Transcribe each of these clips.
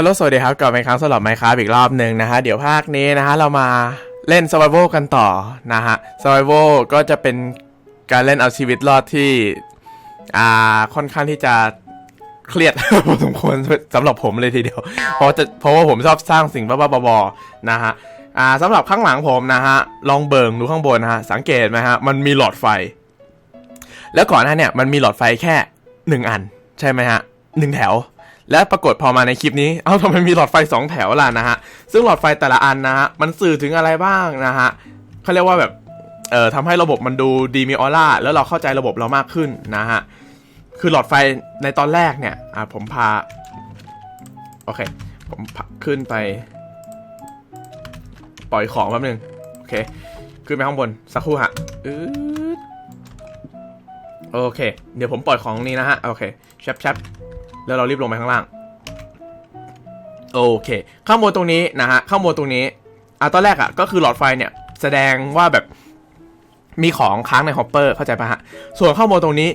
ฮัลโหลสวัสดีครับกลับมาอีกครั้งสำหรับไมค์ครับอีกรอบหนึ่งนะฮะ เดี๋ยวภาคนี้นะฮะ เรามาเล่น Survival กันต่อนะฮะ Survival ก็จะเป็นการเล่นเอาชีวิตรอดที่ อ่าค่อนข้างที่จะเครียดพอสมควรสำหรับผมเลยทีเดียว เพราะจะเพราะว่าผมชอบสร้างสิ่งบ้าๆบอๆนะฮะอ่าสำหรับข้างหลังผมนะฮะ ลองเบิงดูข้างบนนะฮะ สังเกตไหมฮะ มันมีหลอดไฟ แล้วก่อนหน้าเนี่ยมันมีหลอดไฟแค่หนึ่งอัน ใช่ไหมฮะหนึ่งแถว และปรากฏพอมาในคลิปนี้ เอ้าทำไมมีหลอดไฟ 2 แถวล่ะนะฮะ ซึ่งหลอดไฟแต่ละอันนะฮะ มันสื่อถึงอะไรบ้างนะฮะเขาเรียกว่าแบบ เอ่อทำให้ระบบมันดูดีมีออร่า แล้วเราเข้าใจระบบเรามากขึ้นนะฮะ คือหลอดไฟในตอนแรกเนี่ย อะผมพา โอเค ผมขึ้นไป ปล่อยของแป๊บนึง โอเค ขึ้นไปข้างบน สักครู่ฮะอืโอเค เดี๋ยวผมปล่อยของนี้นะฮะ โอเคชปแชป แล้วเรารีบลงไปข้างล่าง โอเค ข้างบนตรงนี้นะฮะ ข้างบนตรงนี้ อะตอนแรกอะก็คือหลอดไฟเนี่ยแสดงว่าแบบมีของค้างในฮอปเปอร์เข้าใจปะฮะ ส่วนข้างบนตรงนี้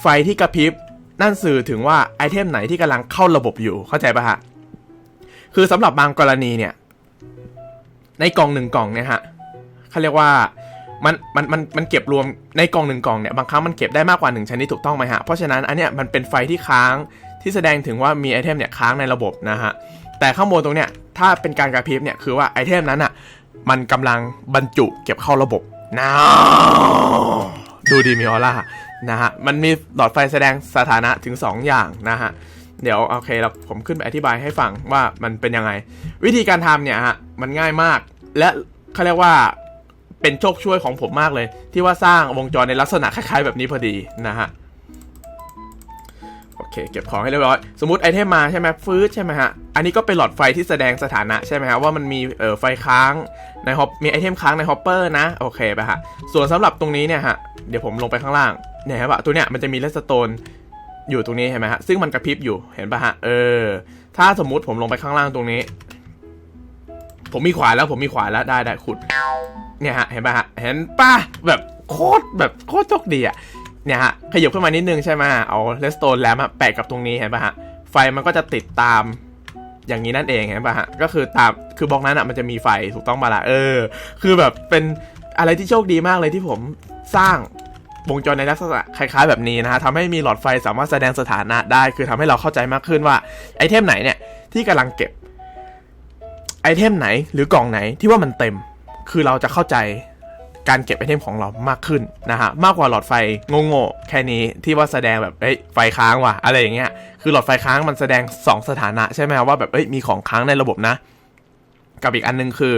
ไฟที่กระพริบนั่นสื่อถึงว่าไอเทมไหนที่กำลังเข้าระบบอยู่เข้าใจปะฮะ คือสำหรับบางกรณีเนี่ย ในกล่องหนึ่งกล่องเนี่ยฮะเขาเรียกว่ามันมันมันมันเก็บรวมในกล่องหนึ่งกล่องเนี่ยบางครั้งมันเก็บได้มากกว่าหนึ่งชนิดถูกต้องไหมฮะ เพราะฉะนั้นอันเนี้ยมันเป็นไฟที่ค้าง ที่แสดงถึงว่ามีไอเทมเนี่ยค้างในระบบนะฮะแต่ข้างบนตรงเนี้ยถ้าเป็นการกระพริบเนี่ยคือว่าไอเทมนั้นอะมันกำลังบรรจุเก็บเข้าระบบนะดูดีมีออร่านะฮะมันมีหลอดไฟแสดงสถานะถึง 2 อย่างนะฮะเดี๋ยวโอเคเราผมขึ้นไปอธิบายให้ฟังว่ามันเป็นยังไง วิธีการทำเนี่ยฮะมันง่ายมาก และเขาเรียกว่าเป็นโชคช่วยของผมมากเลย ที่ว่าสร้างวงจรในลักษณะคล้ายๆแบบนี้พอดีนะฮะ เคเก็บของให้เรียบร้อย สมมติไอเทมมาใช่ไหมฟื้นใช่ไหมฮะ อันนี้ก็เป็นหลอดไฟที่แสดงสถานะใช่ไหมฮะว่ามันมีเอ่อไฟค้างในฮอปมีไอเทมค้างในฮอปเปอร์นะโอเคไปฮะ ส่วนสำหรับตรงนี้เนี่ยฮะเดี๋ยวผมลงไปข้างล่างเนี่ยครับตัวเนี้ยมันจะมีเลสโตนอยู่ตรงนี้เห็นไหมฮะซึ่งมันกระพริบอยู่เห็นปะฮะเออ ถ้าสมมุติผมลงไปข้างล่างตรงนี้ ผมมีขวานแล้วผมมีขวานแล้วได้ได้ขุดเนี่ยฮะเห็นปะฮะเห็นปะแบบโคตรแบบโคตรโชคดีอะ เนี่ยฮะขยับขึ้นมานิดนึงใช่ไหมเอาเลสโตนแลมแปะกับตรงนี้เห็นปะฮะไฟมันก็จะติดตามอย่างนี้นั่นเองเห็นปะฮะก็คือตามคือบล็อกนั้นอะมันจะมีไฟถูกต้องปะล่ะเออ คือแบบเป็นอะไรที่โชคดีมากเลยที่ผมสร้างวงจรในลักษณะคล้ายๆ แบบนี้นะฮะทำให้มีหลอดไฟสามารถแสดงสถานะได้ คือทำให้เราเข้าใจมากขึ้นว่าไอเทมไหนเนี่ยที่กำลังเก็บไอเทมไหนหรือกล่องไหนที่ว่ามันเต็ม คือเราจะเข้าใจ การเก็บไอเทมของเรามากขึ้นนะฮะมากกว่าหลอดไฟโง่ๆแค่นี้ที่ว่าแสดงแบบเอ้ยไฟค้างว่ะอะไรอย่างเงี้ยคือหลอดไฟค้างมันแสดง 2 สถานะใช่ไหมว่าแบบเอ้ยมีของค้างในระบบนะ กับอีกอันนึงคือ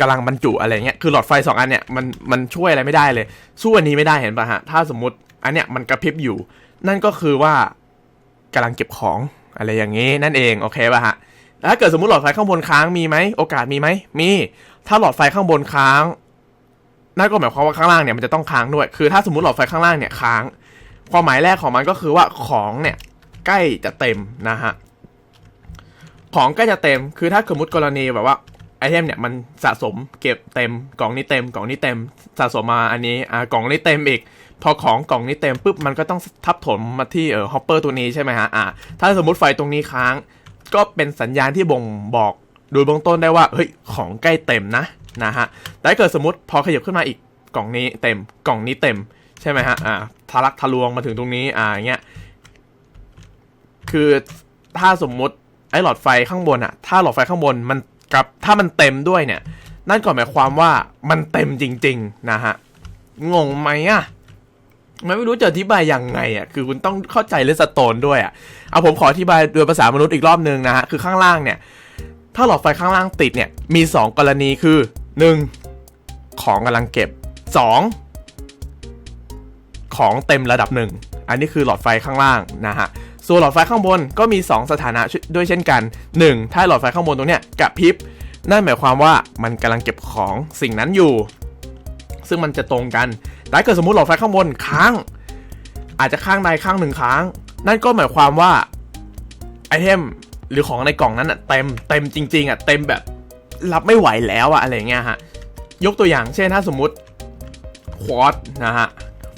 กำลังบรรจุอะไรเงี้ย คือหลอดไฟ 2 อันเนี้ยมันมันช่วยอะไรไม่ได้เลย สู้อันนี้ไม่ได้เห็นป่ะฮะ ถ้าสมมติอันเนี้ยมันกระพริบอยู่ นั่นก็คือว่ากำลังเก็บของอะไรอย่างงี้นั่นเองโอเคป่ะฮะ ถ้าเกิดสมมติหลอดไฟข้างบนค้างมีไหมโอกาสมีไหมมี ถ้าหลอดไฟข้างบนค้าง นั่นก็หมายความว่าข้างล่างเนี่ยมันจะต้องค้างด้วย คือถ้าสมมติหลอดไฟข้างล่างเนี่ยค้าง ความหมายแรกของมันก็คือว่าของเนี่ยใกล้จะเต็มนะฮะ ของใกล้จะเต็ม คือถ้าสมมติกรณีแบบว่าไอเทมเนี่ยมันสะสมเก็บเต็ม กล่องนี้เต็ม กล่องนี้เต็ม สะสมมาอันนี้ อ่ากล่องนี้เต็มอีก พอของกล่องนี้เต็มปุ๊บมันก็ต้องทับถมมาที่เออฮอปเปอร์ตัวนี้ใช่ไหมฮะ อ่า ถ้าสมมติไฟตรงนี้ค้าง ก็เป็นสัญญาณที่บ่งบอก โดยเบื้องต้นได้ว่า เฮ้ย ของใกล้เต็มนะ นะฮะแต่เกิดสมมติพอขยับขึ้นมาอีกกล่องนี้เต็มกล่องนี้เต็มใช่ไหมฮะอ่าทะลักทะลวงมาถึงตรงนี้อ่าอย่างเงี้ยคือถ้าสมมุติไอ้หลอดไฟข้างบนอะถ้าหลอดไฟข้างบนมันกับถ้ามันเต็มด้วยเนี่ย นั่นก็หมายความว่ามันเต็มจริง ๆ นะฮะ งงไหมอะไม่รู้จะอธิบายยังไงอะคือคุณต้องเข้าใจเลสโตนด้วยอะเอาผมขออธิบายโดยภาษามนุษย์อีกรอบนึงนะฮะ คือข้างล่างเนี่ย ถ้าหลอดไฟข้างล่างติดเนี่ย มี 2 กรณีคือ 1. ของกำลังเก็บ 2. ของเต็มระดับหนึ่งอันนี้คือหลอดไฟข้างล่างนะฮะ ส่วนหลอดไฟข้างบนก็มี 2 สถานะด้วยเช่นกัน 1. ถ้าหลอดไฟข้างบนตรงเนี้ยกับพริบ นั่นหมายความว่ามันกำลังเก็บของสิ่งนั้นอยู่ ซึ่งมันจะตรงกัน แต่เกิดสมมติหลอดไฟข้างบนค้าง อาจจะข้างใดข้างหนึ่งค้าง นั่นก็หมายความว่าไอเทมหรือของในกล่องนั้นอะเต็มเต็มจริงๆอะเต็มแบบ รับไม่ไหวแล้วอะอะไรเงี้ยฮะ ยกตัวอย่างเช่นถ้าสมมุติควอตนะฮะ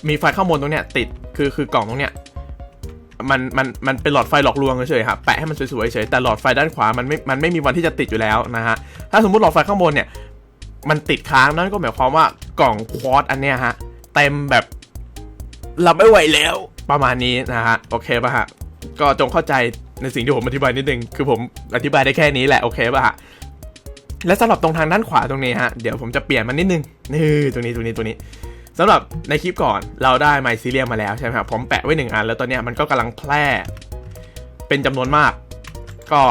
มีไฟข้างบนตรงเนี้ยติดคือคือกล่องตรงเนี้ยมันมันมันเป็นหลอดไฟหลอกลวงเฉยๆครับแปะให้มันสวยๆเฉยแต่หลอดไฟด้านขวามันไม่มันไม่มีวันที่จะติดอยู่แล้วนะฮะถ้าสมมติหลอดไฟข้างบนเนี่ยมันติดค้างนั่นก็หมายความว่ากล่องควอตอันเนี้ยฮะเต็มแบบรับไม่ไหวแล้วประมาณนี้นะฮะโอเคป่ะฮะก็จงเข้าใจในสิ่งที่ผมอธิบายนิดนึงคือผมอธิบายได้แค่นี้แหละโอเคป่ะฮะ และสำหรับตรงทางด้านขวาตรงนี้ฮะ เดี๋ยวผมจะเปลี่ยนมันนิดนึง นี่ตรงนี้ตรงนี้ตรงนี้สำหรับในคลิปก่อนเราได้ไมซีเรียมมาแล้วใช่ไหมครับ ผมแปะไว้หนึ่งอัน แล้วตอนนี้มันก็กำลังแพร่ เป็นจำนวนมาก ก็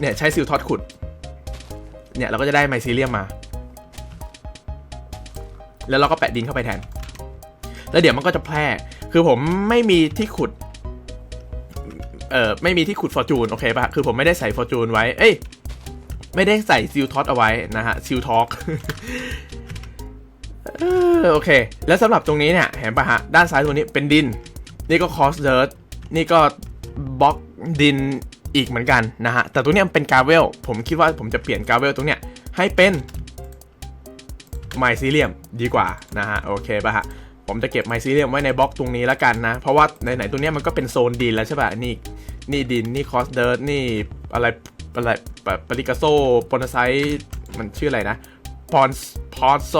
เนี่ยใช้ซิลท็อตขุด เนี่ยเราก็จะได้ไมซีเรียมมา แล้วเราก็แปะดินเข้าไปแทน แล้วเดี๋ยวมันก็จะแพร่ คือผมไม่มีที่ขุด เอ่อไม่มีที่ขุดฟอร์จูนโอเคปะคือผมไม่ได้ใส่ฟอร์จูนไว้ เอ้ย ไม่ได้ใส่ซิลท็อตเอาไว้นะฮะซิลท็อกโอเค แล้วสำหรับตรงนี้เนี่ยเห็นปะฮะ ด้านซ้ายตัวนี้เป็นดิน นี่ก็คอสเดิร์ตนี่ก็บล็อกดินอีกเหมือนกันนะฮะ แต่ตัวเนี้ยมันเป็นกาเวล ผมคิดว่าผมจะเปลี่ยนกาเวลตรงเนี้ยให้เป็นไมซีเรียมดีกว่านะฮะ โอเคป่ะฮะ ผมจะเก็บไมซีเรียมไว้ในบล็อกตรงนี้แล้วกันนะ เพราะว่าไหนๆตรงเนี้ยมันก็เป็นโซนดินแล้วใช่ป่ะนี่นี่ดินนี่คอสเดิร์ตนี่อะไร อะไรแบบปริกาโซปนไซมันชื่ออะไรนะปอนพอนโซ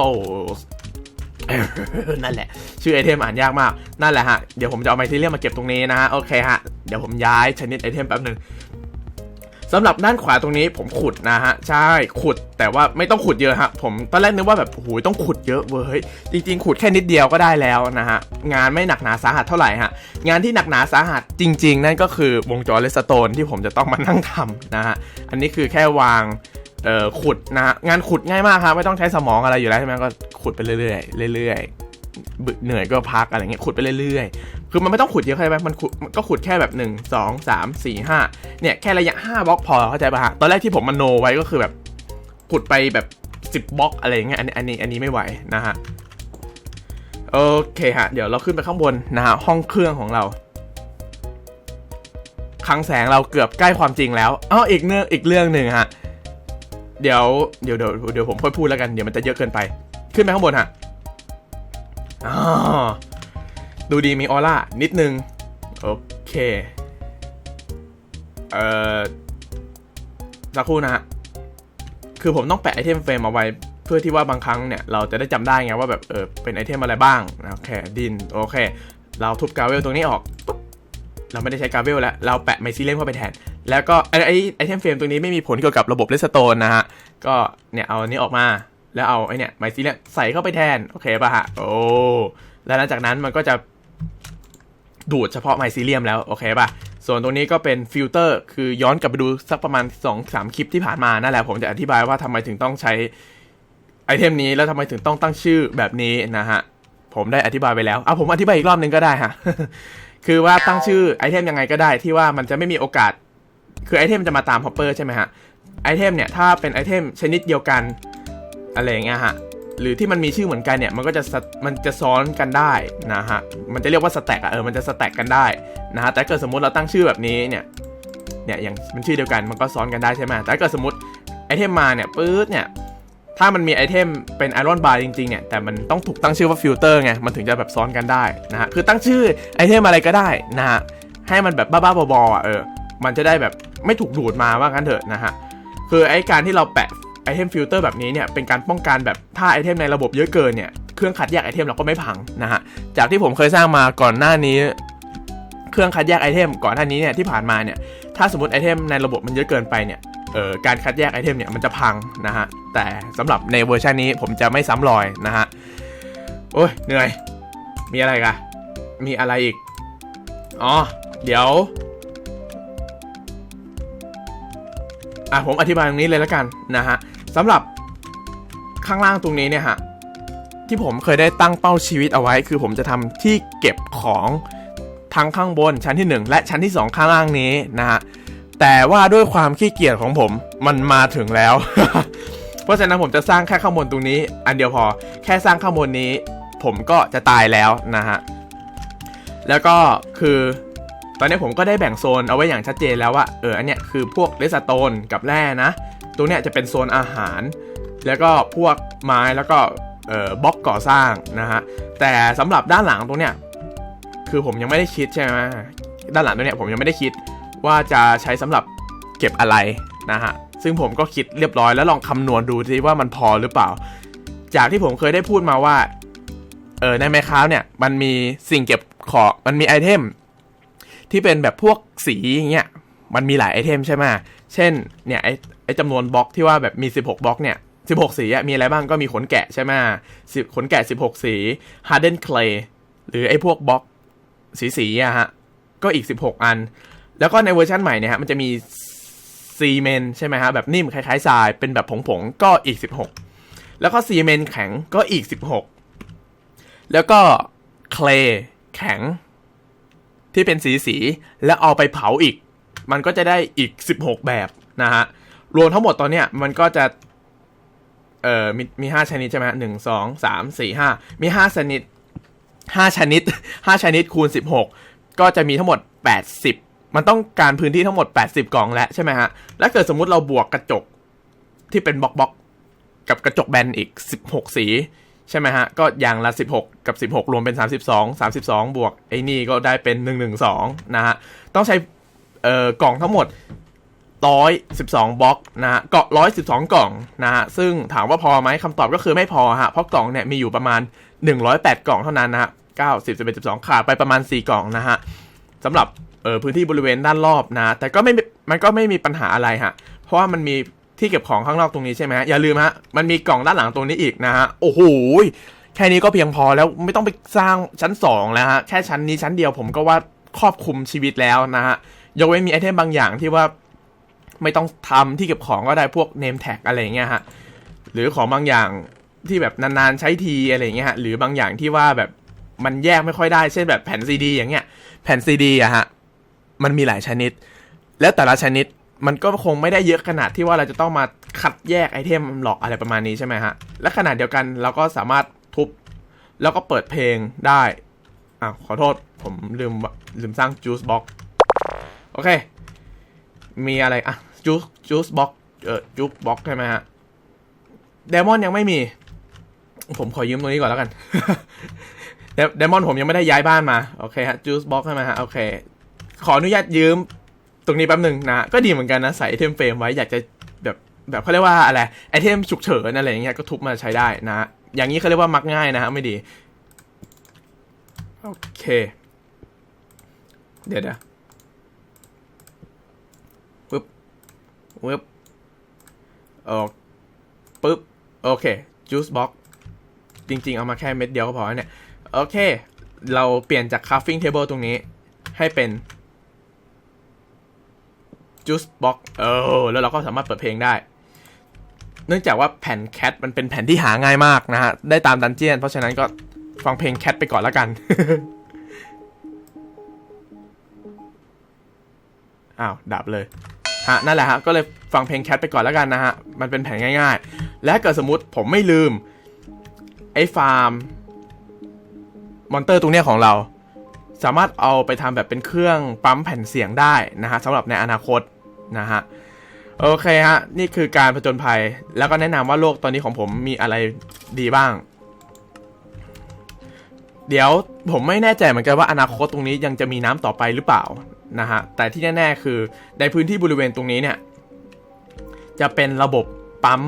นั่นแหละ ชื่อไอเทมอ่านยากมาก นั่นแหละฮะ เดี๋ยวผมจะเอาไมทีเรียมมาเก็บตรงนี้นะฮะ โอเคฮะ เดี๋ยวผมย้ายชนิดไอเทมแป๊บหนึ่ง สำหรับด้านขวาตรงนี้ผมขุดนะฮะ ใช่ขุดแต่ว่าไม่ต้องขุดเยอะฮะ ผมตอนแรกนึกว่าแบบโอ้โหต้องขุดเยอะเว้ยจริงๆ ขุดแค่นิดเดียวก็ได้แล้วนะฮะ งานไม่หนักหนาสาหัสเท่าไหร่ฮะ งานที่หนักหนาสาหัสจริง ๆ นั่นก็คือวงจรเลสโตนที่ผมจะต้องมานั่งทำนะฮะ อันนี้คือแค่วางเอ่อขุดนะฮะงานขุดง่ายมากครับไม่ต้องใช้สมองอะไรอยู่แล้วใช่ไหมก็ขุดไปเรื่อยๆเรื่อยๆบึเหนื่อยก็พักอะไรเงี้ยขุดไปเรื่อย คือมันไม่ต้องขุดเยอะใช่ไหมมันขุดก็ขุดแค่แบบ 1 2 3 4 5 เนี่ยแค่ระยะ 5บล็อกพอเข้าใจป่ะฮะ ตอนแรกที่ผมมันโนไว้ก็คือแบบขุดไปแบบ 10บล็อกอะไรเงี้ย อันนี้อันนี้อันนี้ไม่ไหวนะฮะ โอเคฮะ เดี๋ยวเราขึ้นไปข้างบนนะฮะห้องเครื่องของเราคลังแสงเราเกือบใกล้ความจริงแล้วอ้ออีกเรื่ออีกเรื่องหนึ่งฮะ เดี๋ยวเดี๋ยวเดี๋ยวเดี๋ยวผมค่อยพูดแล้วกัน เดี๋ยวมันจะเยอะเกินไป ขึ้นไปข้างบนฮะอ๋อ ดูดีมีออร่านิดนึง โอเค เอ่อสักครู่นะฮะคือผมต้องแปะไอเทมเฟรมเอาไว้ เพื่อที่ว่าบางครั้งเนี่ย เราจะได้จำได้ไงว่าแบบเออเป็นไอเทมอะไรบ้างโอเคดินโอเค เราทุบกาเวลตรงนี้ออกปุ๊บเราไม่ได้ใช้กาเวลแล้ว เราแปะไมซิเลมเข้าไปแทน แล้วก็ไอไอไอเทมเฟรมตรงนี้ไม่มีผลเกี่ยวกับระบบเลสโตนนะฮะ ก็เนี่ยเอาอันนี้ออกมา แล้วเอาไอเนี่ยไมซิเลมใส่เข้าไปแทน โอเคป่ะฮะ โอ้ แล้วหลังจากนั้นมันก็จะ ดูดเฉพาะไมซิเลียมแล้ว โอเคป่ะ ส่วนตรงนี้ก็เป็นฟิลเตอร์คือย้อนกลับไปดูสักประมาณ 2-3 คลิปที่ผ่านมา นั่นแหละผมจะอธิบายว่าทำไมถึงต้องใช้ไอเทมนี้แล้วทำไมถึงต้องตั้งชื่อแบบนี้นะฮะ ผมได้อธิบายไปแล้วเอาผมอธิบายอีกรอบนึงก็ได้ฮะคือว่าตั้งชื่อไอเทมยังไงก็ได้ที่ว่ามันจะไม่มีโอกาส คือไอเทมจะมาตามฮอปเปอร์ใช่ไหมฮะไอเทมเนี่ยถ้าเป็นไอเทมชนิดเดียวกันอะไรอย่างเงี้ยฮะ หรือที่มันมีชื่อเหมือนกันเนี่ยมันก็จะมันจะซ้อนกันได้นะฮะมันจะเรียกว่าสแต็กอะเออมันจะสแต็กกันได้นะฮะแต่เกิดสมมติเราตั้งชื่อแบบนี้เนี่ยเนี่ยอย่างมันชื่อเดียวกันมันก็ซ้อนกันได้ใช่ไหมแต่เกิดสมมติไอเทมมาเนี่ยปื๊ดเนี่ยถ้ามันมีไอเทมเป็นไอรอนบาร์จริงๆเนี่ยแต่มันต้องถูกตั้งชื่อว่าฟิลเตอร์ไงมันถึงจะแบบซ้อนกันได้นะฮะคือตั้งชื่อไอเทมอะไรก็ได้นะฮะให้มันแบบบ้าๆบอๆอะเออมันจะได้แบบไม่ถูกดูดมาว่างั้นเถอะนะฮะคือไอการที่เราแปะ ไอเทมฟิลเตอร์แบบนี้เนี่ยเป็นการป้องกันแบบถ้าไอเทมในระบบเยอะเกินเนี่ยเครื่องคัดแยกไอเทมเราก็ไม่พังนะฮะจากที่ผมเคยสร้างมาก่อนหน้านี้ เครื่องคัดแยกไอเทมก่อนหน้านี้เนี่ยที่ผ่านมาเนี่ยถ้าสมมติไอเทมในระบบมันเยอะเกินไปเนี่ยเอ่อการคัดแยกไอเทมเนี่ยมันจะพังนะฮะแต่สำหรับในเวอร์ชันนี้ผมจะไม่ซ้ำรอยนะฮะโอ้ยเหนื่อย มีอะไรกันมีอะไรอีกอ๋อเดี๋ยวอะผมอธิบายตรงนี้เลยแล้วกันนะฮะ สำหรับข้างล่างตรงนี้เนี่ยฮะที่ผมเคยได้ตั้งเป้าชีวิตเอาไว้ คือผมจะทำที่เก็บของทั้งข้างบนชั้นที่ 1 และชั้นที่ 2 ข้างล่างนี้นะฮะแต่ว่าด้วยความขี้เกียจของผมมันมาถึงแล้ว เพราะฉะนั้นผมจะสร้างแค่ข้างบนตรงนี้ อันเดียวพอแค่สร้างข้างบนนี้ ผมก็จะตายแล้วนะฮะแล้วก็คือตอนนี้ผมก็ได้แบ่งโซนเอาไว้อย่างชัดเจนแล้วว่าเอออันเนี้ยคือพวกเลสโตนกับแร่นะ ตรงเนี้ยจะเป็นโซนอาหาร แล้วก็พวกไม้แล้วก็บล็อกก่อสร้างนะฮะแต่สำหรับด้านหลังตรงเนี้ยคือผมยังไม่ได้คิดใช่ไหมด้านหลังตัวเนี้ยผมยังไม่ได้คิดว่าจะใช้สำหรับเก็บอะไรนะฮะซึ่งผมก็คิดเรียบร้อยแล้วลองคำนวณดูสิว่ามันพอหรือเปล่า จากที่ผมเคยได้พูดมาว่าเออในไมค้าเนี่ยมันมีสิ่งเก็บของมันมีไอเทมที่เป็นแบบพวกสีอย่างเงี้ยมันมีหลายไอเทมใช่ไหม เช่น เนี่ยไอไอจำนวนบล็อกที่ว่าแบบมี 16 บล็อกเนี่ย 16 สีอะมีอะไรบ้างก็มีขนแกะใช่ไหมสิขนแกะ 16 สี harden clay หรือไอพวกบล็อกสีสีๆอะฮะ ก็อีก 16 อัน แล้วก็ในเวอร์ชันใหม่เนี่ยฮะมันจะมีซีเมนใช่ไหมฮะแบบนิ่มคล้ายๆทรายเป็นแบบผงๆก็อีก 16 แล้วก็ซีเมนแข็งก็อีก 16 แล้วก็เคลแข็งที่เป็นสีสีๆแล้วเอาไปเผาอีก มันก็จะได้อีก 16 แบบนะฮะ รวมทั้งหมดตอนเนี้ยมันก็จะ เอ่อมีมีห้าชนิดใช่ไหมหนึ่งสองสามสี่ห้ามีห้าชนิดห้าชนิดห้าชนิดคูณสิบหกก็จะมีทั้งหมดแปดสิบมันต้องการพื้นที่ทั้งหมด 80 กล่องแล้วใช่ไหมฮะ แล้วเกิดสมมุติเราบวกกระจกที่เป็นบล็อกบล็อกกับกระจกแบนอีก 16 สี ใช่ไหมฮะ ก็อย่างละ 16 กับ 16 รวมเป็น 32 32 บวกไอ้นี่ก็ได้เป็น 112 นะฮะ ต้องใช้ เอ่อกล่องทั้งหมด 112บล็อกนะฮะเกาะ112 กล่องนะฮะซึ่งถามว่าพอไหมคำตอบก็คือไม่พอฮะเพราะกล่องเนี่ยมีอยู่ประมาณ 108 กล่องเท่านั้นนะฮะ9 10 11 12 ขาดไปประมาณ 4 กล่องนะฮะสำหรับเอ่อพื้นที่บริเวณด้านรอบนะ แต่ก็ไม่มันก็ไม่มีปัญหาอะไรฮะเพราะว่ามันมีที่เก็บของข้างนอกตรงนี้ใช่ไหมฮะอย่าลืมฮะมันมีกล่องด้านหลังตรงนี้อีกนะฮะโอ้โหแค่นี้ก็เพียงพอแล้วไม่ต้องไปสร้างชั้น 2 แล้วฮะแค่ชั้นนี้ชั้นเดียวผมก็ว่าครอบคลุมชีวิตแล้วนะฮะ ยกเว้นมีไอเทมบางอย่างที่ว่าไม่ต้องทำที่เก็บของก็ได้พวกเนมแท็กอะไรเงี้ยฮะ หรือของบางอย่างที่แบบนานๆใช้ทีอะไรเงี้ยฮะ หรือบางอย่างที่ว่าแบบมันแยกไม่ค่อยได้ เช่นแบบแผ่นซีดีอย่างเงี้ย แผ่นซีดีอะฮะ มันมีหลายชนิด แล้วแต่ละชนิดมันก็คงไม่ได้เยอะขนาดที่ว่าเราจะต้องมาคัดแยกไอเทมหลอกอะไรประมาณนี้ใช่ไหมฮะ และขนาดเดียวกันเราก็สามารถทุบ แล้วก็เปิดเพลงได้ อะขอโทษผมลืมลืมสร้าง juice box อเค มีอะไรอะ juice juice box เออ juice box ใช่ไหมฮะเดมอนยังไม่มี ผมขอยืมตรงนี้ก่อนแล้วกันเดมอนผมยังไม่ได้ย้ายบ้านมา โอเคฮะ juice box ใช่ไหมฮะ โอเค ขออนุญาตยืมตรงนี้แป๊บหนึ่งนะ ก็ดีเหมือนกันนะ ใส่ไอเทมเฟรมไว้อยากจะแบบแบบเขาเรียกว่าอะไรไอเทมฉุกเฉินอะไรอย่างเงี้ยก็ทุบมาใช้ได้นะ อย่างนี้เขาเรียกว่ามักง่ายนะฮะไม่ดี โอเค เดี๋ยวเดี๋ยวปึ๊บ ปึ๊บโอปึ๊บ โอเค juice box จริง ๆ เอามาแค่เม็ดเดียวก็พอแล้วเนี่ย โอเค เราเปลี่ยนจาก crafting table ตรงนี้ ให้เป็น juice box เออ แล้วเราก็สามารถเปิดเพลงได้ เนื่องจากว่าแผ่นแคทมันเป็นแผ่นที่หาง่ายมากนะฮะ ได้ตามดันเจียน เพราะฉะนั้นก็ฟังเพลงแคทไปก่อนแล้วกัน อ้าว ดับเลย ฮะนั่นแหละฮะก็เลยฟังเพลงแคทไปก่อนแล้วกันนะฮะ มันเป็นแผนง่าย ๆ และเกิดสมมติผมไม่ลืม ไอ้ฟาร์มมอนเตอร์ตรงเนี้ยของเรา สามารถเอาไปทำแบบเป็นเครื่องปั๊มแผ่นเสียงได้นะฮะสำหรับในอนาคตนะฮะโอเคฮะ นี่คือการผจญภัย แล้วก็แนะนำว่าโลกตอนนี้ของผมมีอะไรดีบ้าง เดี๋ยวผมไม่แน่ใจเหมือนกันว่าอนาคตตรงนี้ยังจะมีน้ำต่อไปหรือเปล่า นะฮะ แต่ที่แน่ๆ คือในพื้นที่บริเวณตรงนี้เนี่ย จะเป็นระบบปั๊ม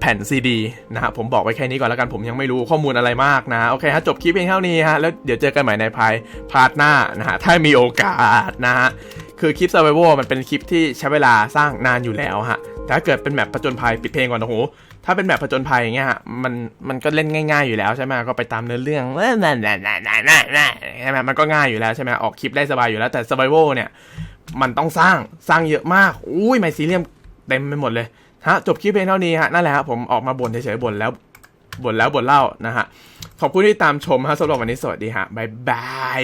แผ่นซีดีนะฮะผมบอกไว้แค่นี้ก่อนแล้วกันผมยังไม่รู้ข้อมูลอะไรมากนะ โอเคฮะจบคลิปเพียงเท่านี้ฮะ แล้วเดี๋ยวเจอกันใหม่ในพายพาร์ทหน้านะฮะ ถ้ามีโอกาสนะฮะ คือคลิป Survival มันเป็นคลิปที่ใช้เวลาสร้างนานอยู่แล้วฮะแต่ถ้าเกิดเป็นแบบผจญภัยปิดเพลงก่อนโอ้โห ถ้าเป็นแบบผจญภัยอย่างเงี้ยฮะมันมันก็เล่นง่าย ๆอยู่แล้วใช่ไหมก็ไปตามเนื้อเรื่องนั่นใช่ไหมมันก็ง่ายอยู่แล้วใช่ไหมออกคลิปได้สบายอยู่แล้วแต่ Survival เนี่ยมันต้องสร้างสร้างเยอะมากอุ้ยไมซีเรียมเต็มไปหมดเลยฮะจบคลิปเพียงเท่านี้ฮะนั่นแหละฮะผมออกมาบ่นเฉยๆบ่นแล้วบ่นแล้วบ่นเล่านะฮะขอบคุณที่ตามชมฮะสำหรับวันนี้สวัสดีฮะบ๊ายบาย